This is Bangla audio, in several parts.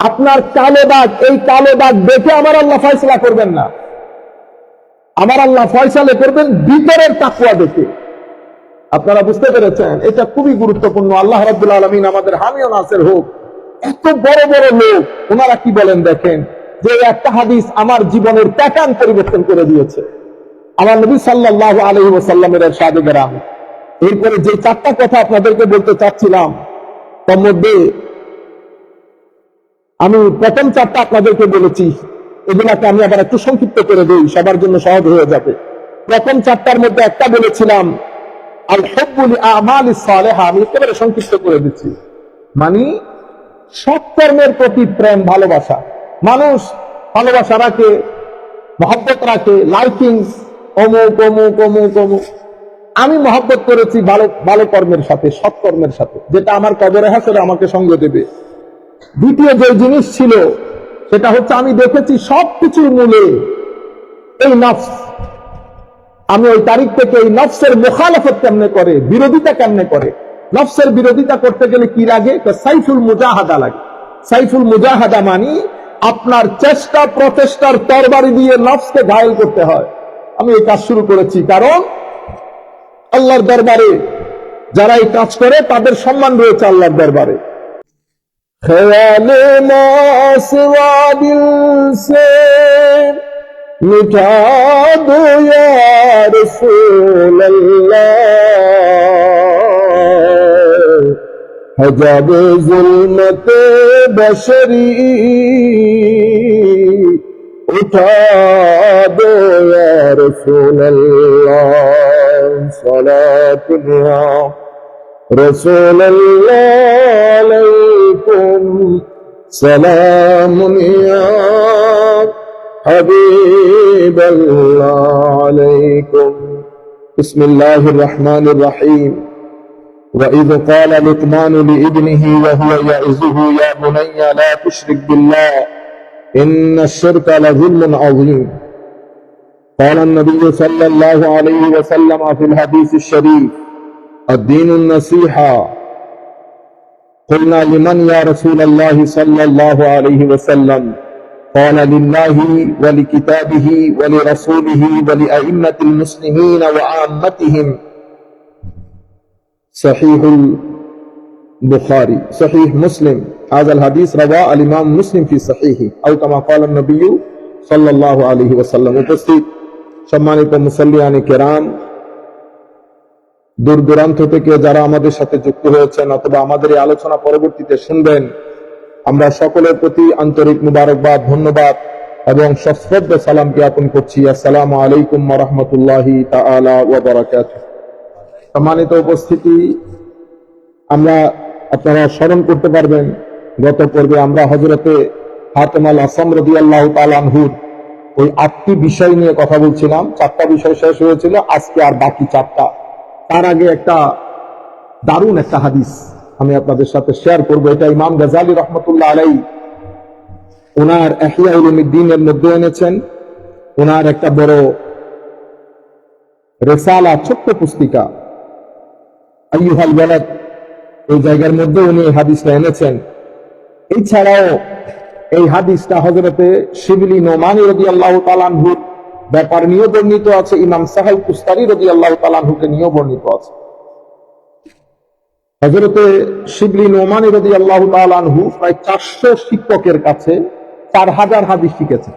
আপনার কালো দাগ এই কালো দাগ দেখে আমার আল্লাহ ফয়সলা করবেন না। আমার আল্লাহ ফয়সালে করবেন ভিতরের তাকুয়া দেখে। আপনারা বুঝতে পেরেছেন, এটা খুবই গুরুত্বপূর্ণ। আল্লাহ রাব্বুল আলমিন আমাদের হামিও নাসের হোক, এত বড় বড় লোক, ওনারা কি বলেন দেখেন? যে একটা হাদিস আমার জীবনের প্যাটার্ন পরিবর্তন করে দিয়েছে। আমার নবী সাল্লাহ আলহি ওসাল্লামের সাদে গ্রাম এরপরে যে চারটা কথা আপনাদেরকে বলতে চাচ্ছিলাম, তার মধ্যে আমি প্রথম চারটা আপনাদেরকে বলেছি, এগুলাকে আমি আবার একটু সংক্ষিপ্ত করে দিই, সবার জন্য সহজ হয়ে যাবে। প্রথম চারটার মধ্যে একটা বলেছিলাম আল হব্বুল আমাল সালেহা আমি একেবারে সংক্ষিপ্ত করে দিচ্ছি। মানে সৎ কর্মের প্রতি প্রেম, ভালোবাসা। মানুষ ভালোবাসা রাখে, মহব্বত রাখে লাইকিং অমুক অমুক অমুক অমুক। আমি মহব্বত করেছি ভালো ভালো কর্মের সাথে, সৎ কর্মের সাথে, যেটা আমার কবরে হাসরে আমাকে সঙ্গ দেবে। দ্বিতীয় যে জিনিস ছিল, সেটা হচ্ছে আমি দেখেছি সবকিছুর মূলে এই নফস। আমি ওই তারিখ থেকে এই নফসের মোখালফত কেমনে করে, বিরোধিতা কেমনে করে? নফসের বিরোধিতা করতে গেলে কি লাগে? সাইফুল মুজাহাদা লাগে। সাইফুল মুজাহাদা মানি আপনার চেষ্টা, প্রচেষ্টার তরবারি দিয়ে নফসকে ঘায়ল করতে হয়। আমি এই কাজ শুরু করেছি কারণ আল্লাহর দরবারে যারা এই কাজ করে, তাদের সম্মান রয়েছে আল্লাহর দরবারে। خیال ماسوا دل سے مٹا دو یا رسول اللہ حجاب ظلمت بشری اٹھا دو یا رسول اللہ صلاة اللہ رسول الله عليكم. سلام يا حبيب الله عليكم. بسم الله الرحمن الرحيم. وإذ قال لقمان لابنه وهو يعزه يا بني لا تشرك بالله إن الشرك لظلم عظيم. قال النبي صلى الله عليه وسلم في الحديث الشريف الدين النصيحة قلنا لمن يا رسول الله صلى الله عليه وسلم قال لله ولكتابه ولرسوله ولأئمة المسلمين وعامتهم صحيح البخاري صحيح مسلم هذا الحديث رواه الإمام مسلم في صحيحه أو كما قال النبي صلى الله عليه وسلم উপস্থিত সম্মানিত মুসল্লিয়ানি কেরাম দূর দূরান্ত থেকে যারা আমাদের সাথে যুক্ত হয়েছেন অথবা আমাদের এই আলোচনা পরবর্তীতে শুনবেন, আমরা সকলের প্রতি আন্তরিক মুবারকবাদ, ধন্যবাদ এবং সশ্রদ্ধ সালাম জ্ঞাপন করছি। আসসালামু আলাইকুম রহমতুল্লাহি সম্মানিত উপস্থিতি, আমরা আপনারা স্মরণ করতে পারবেন, গত পর্বে আমরা হজরতে হাতেমাল আসাম রদি আল্লাহ তালানহুর ওই আটটি বিষয় নিয়ে কথা বলছিলাম। চারটা বিষয় শেষ হয়েছিল, আজকে আর বাকি চারটা তার আগে একটা দারুণ একটা হাদিস আমি আপনাদের সাথে শেয়ার করব। এটা ইমাম গাজালি রহমতুল্লাহ আলাই ওনার এহিয়া উলুমিদ্দিনের মধ্যে এনেছেন। ওনার একটা বড় রেসালা, ছোট্ট পুস্তিকা, আইয়ুহাল বেলাত এই জায়গার মধ্যে উনি এই হাদিসটা এনেছেন। এছাড়াও এই হাদিসটা হজরতে শিবলি নোমানি রদি আল্লাহ তালানহুর ব্যাপার নিয়েও বর্ণিত আছে, ইমাম সাহেব কুস্তারি রদি আল্লাহ তালাহুকে নিয়েও বর্ণিত আছে। হজরতে শিবলি নোমানি রদি আল্লাহ তালানহু প্রায় চারশো শিক্ষকের কাছে চার হাজার হাদিস শিখেছে।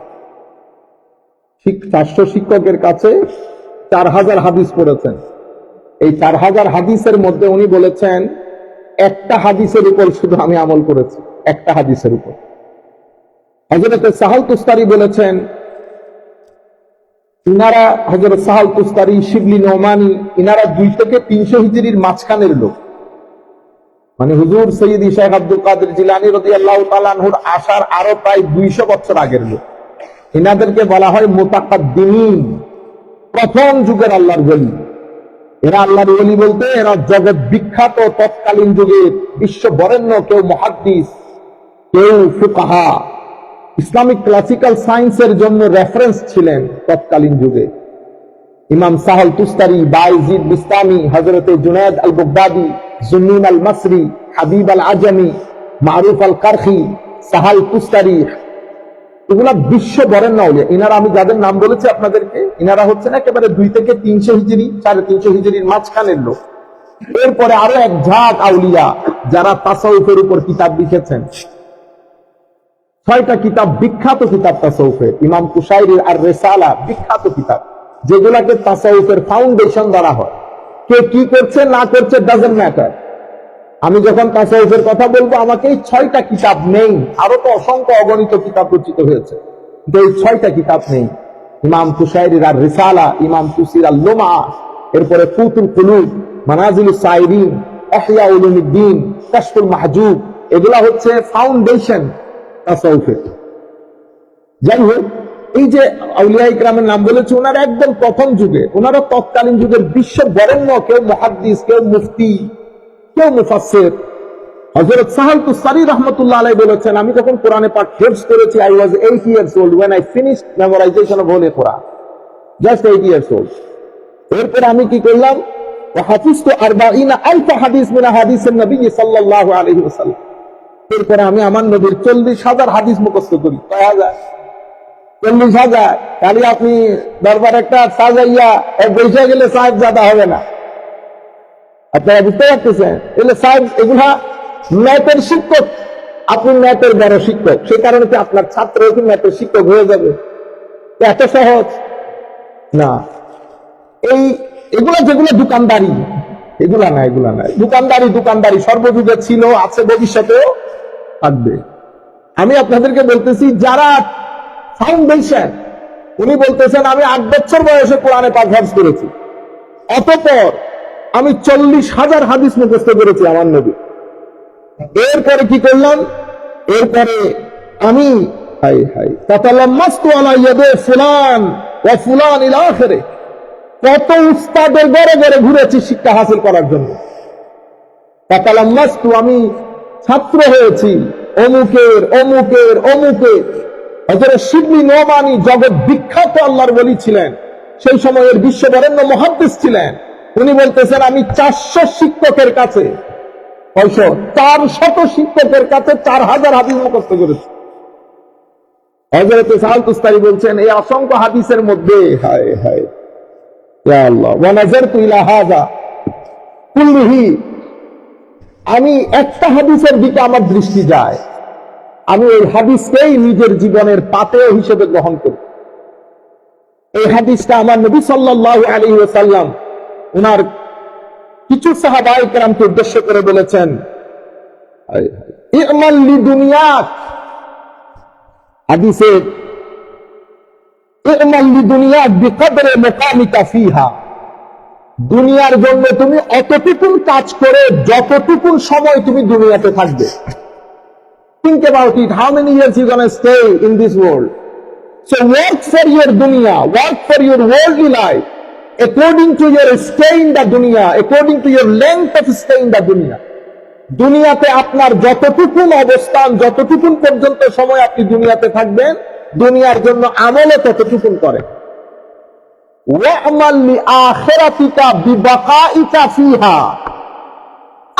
চারশো শিক্ষকের কাছে চার হাজার হাদিস পড়েছেন। এই চার হাজার হাদিসের মধ্যে উনি বলেছেন, একটা হাদিসের উপর শুধু আমি আমল করেছি, একটা হাদিসের উপর। হজরতে সাহাল তুস্তারি বলেছেন ইনারা হজরত সাহাল তুস্তারি শিবলি নোমানি ইনারা দুই থেকে তিনশো হিজড়ির মাঝখানের লোক। মানে হুজুর সৈয়দ শেখ আব্দুল কাদের জিলানি রদি আল্লাহ আসার আরও প্রায় দুইশো বছর আগের লোক। ইনাদেরকে বলা হয় মোতাকাদ্দিন প্রথম যুগের আল্লাহর বলি এরা আল্লাহর বলি বলতে এরা জগৎ বিখ্যাত তৎকালীন যুগে বিশ্ব বরেণ্য, কেউ মহাদ্দিস, কেউ ফুকাহা। ইসলামিক ক্লাসিক্যাল সায়েন্সের জন্য রেফারেন্স ছিলেন তৎকালীন যুগে। ইমাম সাহল তুস্তারি, বাইজিদ বিস্তামি হজরতে Junayd al Baghdadi Zunnun al Misri Habib al Ajami Maruf al Karkhi Sahl Tustari. এগুলা বিশ্ব বরেন না উলিয়া ইনারা আমি যাদের নাম বলেছি আপনাদেরকে, ইনারা হচ্ছেন একেবারে দুই থেকে তিনশো হিজড়ি, সাড়ে তিনশো হিজড়ির মাঝখানের লোক। এরপরে আরও এক ঝাঁক আউলিয়া, যারা তাসাউফের উপর কিতাব লিখেছেন। ছয়টা কিতাব বিখ্যাত কিতাব তাসাউফের ইমাম কুশাইরির আর রেসালা বিখ্যাত কিতাব, যেগুলাকে তাসাউফের ফাউন্ডেশন ধরা হয়। কে কি করছে, না করছে ডাজেন্ট ম্যাটার আমি যখন তাসাউফের কথা বলব, আমাকে এই ছয়টা কিতাব নেই। আরও তো অসংখ্য অগণিত কিতাব রচিত হয়েছে। কিন্তু এই ছয়টা কিতাব নেই। ইমাম কুশাইরির আর রিসালা ইমাম তুসির আল লোমা এরপরে ফুতুল কুলুব মানাজিল সাইরিন এহয়া উলুমুদ্দিন কাশফুল মাহজুব, এগুলা হচ্ছে ফাউন্ডেশন তাসাউফে। যাই হোক এই যে আউলিয়া ইকরামের নাম বলেছে, ওনারা একদম প্রথম যুগে ওনারা তৎকালীন যুগের বিশ্ব বরেণ্য কেউ মহাদ্দিস, কেউ মুফতি, কেউ মুফাসের হজরত সাহাল রহমতুল্লাহ আলাই বলেছেন, আমি যখন কোরআনে করেছি I was eight years old when I finish memorization of holy Quran just eight years old এরপর আমি কি করলাম? হাফিজ তো আরবা ইনা আলফা হাদিস মিনা হাদিস নবী সাল্লাহ আলহি ওসাল্লাম এরপরে আমি আমার নবীর চল্লিশ হাজার হাদিস মুখস্থ করি। কয় হাজার? চল্লিশ হাজার। তাহলে আপনি দরবার একটা সাজাইয়া বৈশা গেলে সাহেব জাদা হবে না। আপনারা বুঝতে পারতেছেন? সাহেব এগুলা ম্যাথের শিক্ষক। আপনি ম্যাথের বড় শিক্ষক। সেই কারণে কি আপনার ছাত্র ম্যাথের শিক্ষক হয়ে যাবে? এত সহজ? না। এই এগুলো যেগুলো দোকানদারি, এগুলা না এগুলা না। দোকানদারি দোকানদারি সর্বযুগে ছিল, আছে ভবিষ্যতেও। থাকবে। আমি আপনাদেরকে বলতেছি, যারা ফাউন্ডেশন উনি বলতেছেন, আমি আট বছর বয়সে কোরআনে পাক করেছি অতপর আমি চল্লিশ হাজার হাদিস মুখস্থ করেছি আমার নবী। এরপরে কি করলাম? এরপরে আমি, হাই হাই ইলা কত উস্তাদের গড়ে ঘুরেছি শিক্ষা হাসিল করার জন্য। আমি ছাত্র হয়েছি। অমুকের অমুকের অমুকের হজরত শিবলি নোমানি জগৎ বিখ্যাত আল্লাহর বলি ছিলেন। সেই সময়ের বিশ্ববরেণ্য মহাদ্দেশ ছিলেন। উনি বলতেছেন, আমি চারশো শিক্ষকের কাছে চার শত শিক্ষকের কাছে চার হাজার হাদিস মুখস্থ করেছে। হজরত সাহালতুস্তারি বলছেন, এই অসংখ্য হাদিসের মধ্যে, হায় হায় আল্লাহ, ওয়া নাযারতু ইলা হাযা, কুল্লিহি আমি একটা হাদিসের দিকে আমার দৃষ্টি যায়। আমি এই হাদিসকেই নিজের জীবনের পাতেও হিসেবে গ্রহণ করি। এই হাদিসটা আমার নবী সাল্লাল্লাহু আলাইহি ওয়াসাল্লাম উনার কিছু সাহাবায়ে কেরামকে উদ্দেশ্য করে বলেছেন, ইমাল লিদুনিয়াক বিকদরে মুকামিকা ফিহা। দুনিয়ার জন্য তুমি অতটুকু কাজ করে যতটুকু সময় তুমি দুনিয়াতে থাকবে। Think about it how many years you world so work for your duniya for your world life according the duniya according to your length of stay the duniya দুনিয়াতে আপনার যতটুকু অবস্থান যতটুকু পর্যন্ত সময় আপনি দুনিয়াতে থাকবেন, দুনিয়ার জন্য আমলে ততটুকু করেন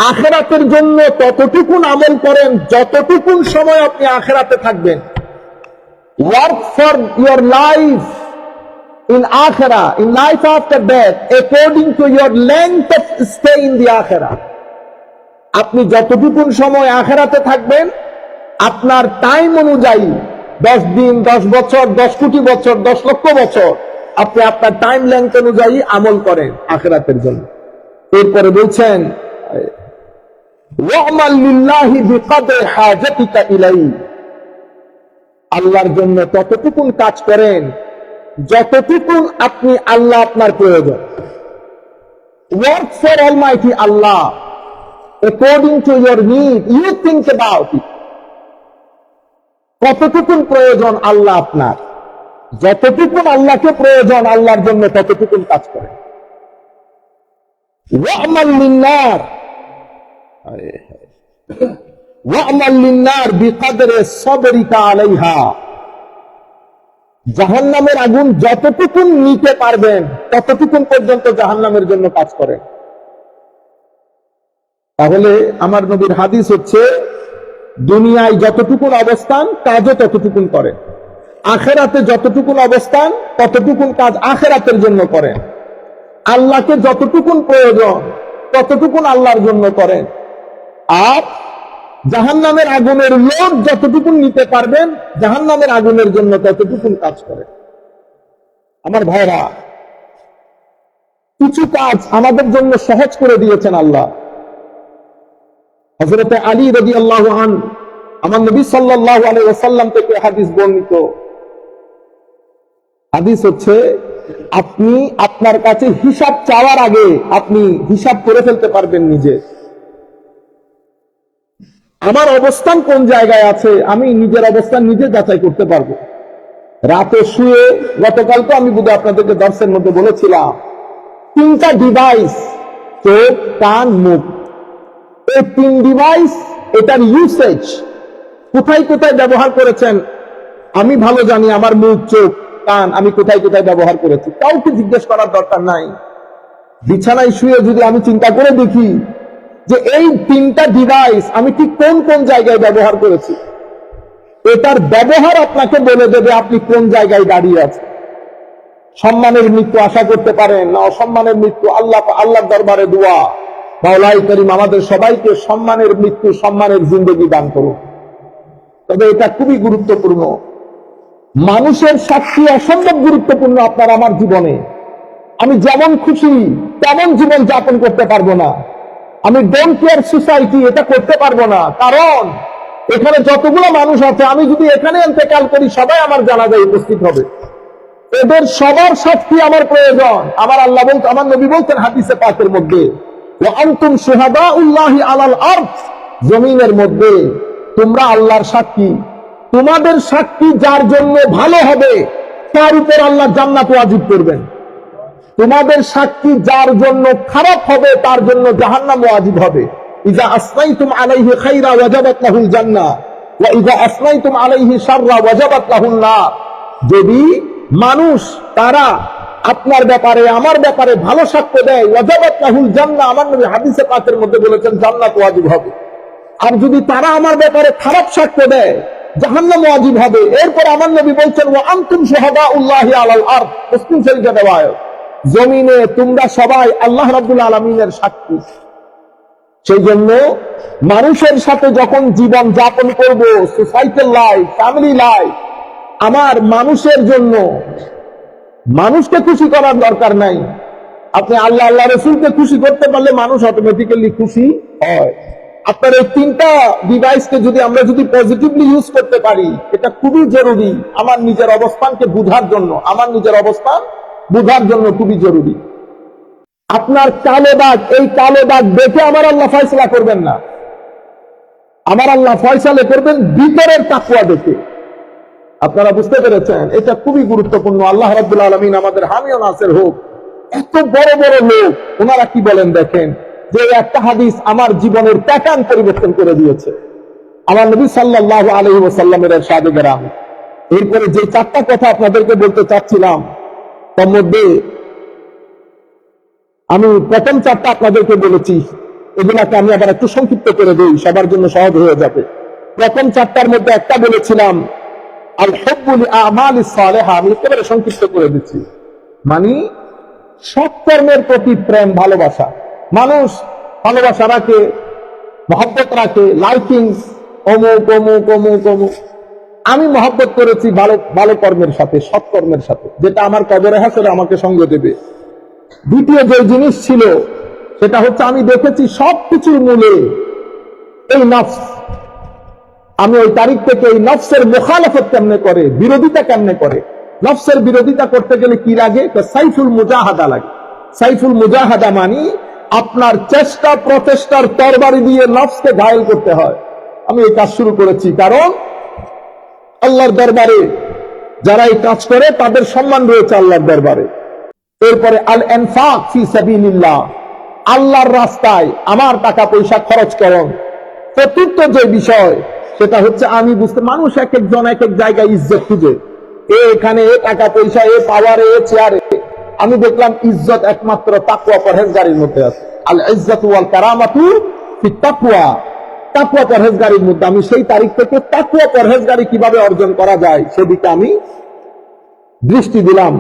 আখেরাতের জন্য ততটুকুন আমল করেন, যতটুকুন সময় আপনি আখেরাতে থাকবেন। Work for your life in akhira, in life after death, according to your length of stay in the akhira. আপনি যতটুকুন সময় আখেরাতে থাকবেন, আপনার টাইম অনুযায়ী দশ দিন, দশ বছর, দশ কোটি বছর, দশ লক্ষ বছর আপনি আপনার টাইম লেন্থ অনুযায়ী আমল করেন আখেরাতের জন্য। এরপরে বলছেন আল্লাহর জন্য ততটুকুন কাজ করেন, যতটুকুন আপনি আল্লাহ আপনার প্রয়োজন। Work for all almighty Allah according to your need you think about it কতটুকুন প্রয়োজন আল্লাহ আপনার? যতটুকুন আল্লাহকে প্রয়োজন, আল্লাহর জন্য ততটুকুন কাজ সবরিকা আলাইহা। জাহান্নামের আগুন যতটুকুন নিতে পারবেন, ততটুকুন পর্যন্ত জাহান্নামের জন্য কাজ করেন তাহলে আমার নবীর হাদিস হচ্ছে, দুনিয়ায় যতটুকুন অবস্থান, কাজও ততটুকুন করেন আখেরাতে যতটুকুন অবস্থান, ততটুকুন কাজ আখেরাতের জন্য করেন। আল্লাহকে যতটুকুন প্রয়োজন, ততটুকুন আল্লাহর জন্য করেন। আর জাহান্নামের আগুনের লোক যতটুকুন নিতে পারবেন, জাহান্নামের আগুনের জন্য ততটুকুন কাজ করেন। আমার ভাইরা, কিছু কাজ আমাদের জন্য সহজ করে দিয়েছেন আল্লাহ। হজরতে আলী রবি আল্লাহ আন আমার নবী সাল্লাহ আলাই থেকে হাদিস বর্ণিত। হাদিস হচ্ছে, আপনি আপনার কাছে হিসাব চাওয়ার আগে আপনি হিসাব করে ফেলতে পারবেন নিজে। আমার অবস্থান কোন জায়গায় আছে, আমি নিজের অবস্থান নিজে যাচাই করতে পারব। রাতে শুয়ে গতকালকে আমি বুধ আপনাদেরকে দর্শের মধ্যে বলেছিলাম, তিনটা ডিভাইস চোখ, কান, মুখ। এই তিন ডিভাইস এটার ইউসেজ কোথায় কোথায় ব্যবহার করেছেন, আমি ভালো জানি, আমার মুখ, চোখ। কান আমি কোথায় কোথায় ব্যবহার করেছি? কাউকে জিজ্ঞেস করার দরকার নাই। বিছানায় শুয়ে যদি আমি চিন্তা করে দেখি যে এই তিনটা ডিভাইস আমি ঠিক কোন কোন জায়গায় ব্যবহার করেছি, এটার ব্যবহার আপনাকে বলে দেবে আপনি কোন জায়গায় দাঁড়িয়ে আছেন। সম্মানের মৃত্যু আশা করতে পারেন না, অসম্মানের মৃত্যু আল্লাহ, আল্লাহর দরবারে দোয়া। মাওলাই করিম আমাদের সবাইকে সম্মানের মৃত্যু, সম্মানের জিন্দগি দান করুন। তবে এটা খুবই গুরুত্বপূর্ণ। মানুষের সাক্ষী অসম্ভব গুরুত্বপূর্ণ আপনার আমার জীবনে। আমি যেমন খুশি, তেমন জীবন যাপন করতে পারব না। আমি ডোন্ট কেয়ার সোসাইটি এটা করতে পারব না। কারণ, এখানে যতগুলো মানুষ আছে, আমি যদি এখানে এতেকাল করি, সবাই আমার জানাজায় উপস্থিত হবে। এদের সবার সাক্ষী আমার প্রয়োজন। আমার আল্লাহ বলতে, আমার নবী বলতেন হাদিসে পাকের মধ্যে আন্তুম সোহাদা উল্লাহ আলাল আর্থ জমিনের মধ্যে তোমরা আল্লাহর সাক্ষী। তোমাদের সাক্ষী যার জন্য ভালো হবে, তার উপর আল্লাহ জান্নাত ওয়াজিব করবেন। তোমাদের সাক্ষী যার জন্য খারাপ হবে, তার জন্য জাহান্নাম ওয়াজিব হবে। ইজা আসনাইতুম আলাইহি খাইরা ওয়াজাবাত লাহুল জান্নাহ, ওয়া ইজা আসনাইতুম আলাইহি শাররা ওয়াজাবাত লাহুন নার। যদি মানুষ তারা আপনার ব্যাপারে, আমার ব্যাপারে ভালো সাক্ষ্য দেয়, ওয়াজাবাত লাহুল জান্নাহ, আমার নবী হাদিসে পাকের মধ্যে বলেছেন, জান্নাত ওয়াজিব হবে। আর যদি তারা আমার ব্যাপারে খারাপ সাক্ষ্য দেয় এরপর আমার নবী বলছেন, ওয়া আনতুম শুহাদা উল্লাহি আলাল আরদ। মুসলিম দেওয়া জমিনে তোমরা সবাই আল্লাহ রাব্বুল আলামিনের সাক্ষী। সেই জন্য মানুষের সাথে যখন জীবন যাপন করব সোসাইটাল লাইফ, ফ্যামিলি লাইফ, আমার মানুষের জন্য মানুষকে খুশি করার দরকার নাই। আপনি আল্লাহ আল্লাহ, রসুলকে খুশি করতে পারলে মানুষ অটোমেটিক্যালি খুশি হয়। আপনার এই তিনটা ডিভাইসকে যদি আমরা যদি পজিটিভলি ইউজ করতে পারি, এটা খুবই জরুরি আমার নিজের অবস্থানকে বুঝার জন্য, আমার নিজের অবস্থান বুঝার জন্য খুবই জরুরি। আপনার কালো দাগ, এই কালো দাগ দেখে আমার আল্লাহ ফয়সলা করবেন না। আমার আল্লাহ ফয়সালে করবেন ভিতরের তাকুয়া দেখে। আপনারা বুঝতে পেরেছেন, এটা খুবই গুরুত্বপূর্ণ। আল্লাহ রাব্বুল আলমিন আমাদের হামিও নাসের হোক, এত বড় বড় লোক, ওনারা কি বলেন দেখেন? যে একটা হাদিস আমার জীবনের প্যাটার্ন পরিবর্তন করে দিয়েছে। আমার নবী সাল্লাহ আলহি ওসাল্লামের সাদে গেরাম। এরপরে যে চারটা কথা আপনাদেরকে বলতে চাচ্ছিলাম, তার মধ্যে আমি প্রথম চারটা আপনাদেরকে বলেছি, এগুলাকে আমি আবার একটু সংক্ষিপ্ত করে দিই, সবার জন্য সহজ হয়ে যাবে। প্রথম চারটার মধ্যে একটা বলেছিলাম, আল হব্বুল আমাল সালেহা আমি একেবারে সংক্ষিপ্ত করে দিচ্ছি। মানে সৎকর্মের প্রতি প্রেম, ভালোবাসা। মানুষ ভালোবাসা রাখে, মহব্বত রাখে লাইকিং অমুক অমুক অমুক অমুক। আমি মহব্বত করেছি ভালো ভালো কর্মের সাথে সৎকর্মের সাথে, যেটা আমার কবরে হাসলে আমাকে সঙ্গ দেবে। দ্বিতীয় যে জিনিস ছিল, সেটা হচ্ছে আমি দেখেছি সব কিছুর মূলে এই নফস। আমি ওই তারিখ থেকে এই নফসের মোখালফত কেমনে করে, বিরোধিতা কেমনে করে? নফসের বিরোধিতা করতে গেলে কি লাগে? সাইফুল মুজাহাদা লাগে। সাইফুল মুজাহাদা মানি আপনার চেষ্টা, প্রচেষ্টার তরবারি দিয়ে নফসকে ঘায়ল করতে হয়। আমি এই কাজ শুরু করেছি কারণ আল্লাহর দরবারে যারা এই কাজ করে, তাদের সম্মান রয়েছে আল্লাহর দরবারে। এরপরে আল এনফাক ফি সাবিলিল্লাহ। আল্লাহর রাস্তায় আমার টাকা পয়সা খরচ করুন চতুর্থ যে বিষয়, সেটা হচ্ছে আমি বুঝতে মানুষ এক একজন এক এক জায়গায় ইজ্জত খুঁজে। এ এখানে, এ টাকা পয়সা এ পাওয়ারে এ চেয়ারে আমি দেখলাম ইজ্জত একমাত্র তাকুয়া পরহেজগারির মধ্যে আছে। আল ইজ্জত ওয়াল কারামাতু ফি তাকওয়া তাকুয়া পরহেজগারির মধ্যে। আমি সেই তারিখ থেকে তাকুয়া পরহেজগারি কীভাবে অর্জন করা যায় সেদিকে আমি দৃষ্টি দিলাম।